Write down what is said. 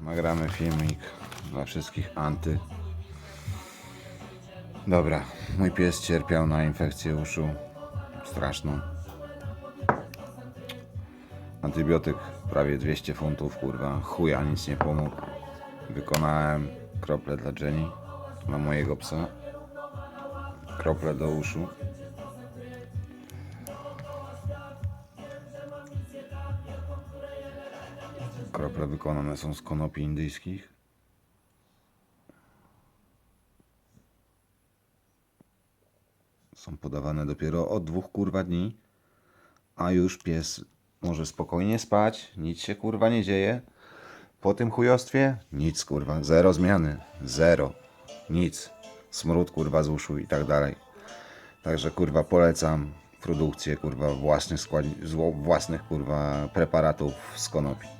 nagramy filmik dla wszystkich anty. Dobra, mój pies cierpiał na infekcję uszu straszną. Antybiotyk prawie 200 funtów, kurwa, chuja nic nie pomógł. Wykonałem krople dla Jenny, dla mojego psa. Krople do uszu. Krople wykonane są z konopi indyjskich. Są podawane dopiero od dwóch kurwa dni, a już pies może spokojnie spać, nic się kurwa nie dzieje. Po tym chujostwie nic kurwa, zero zmiany, zero, nic. Smród kurwa z uszu i tak dalej. Także kurwa polecam produkcję kurwa własnych skład... własnych kurwa preparatów z konopi.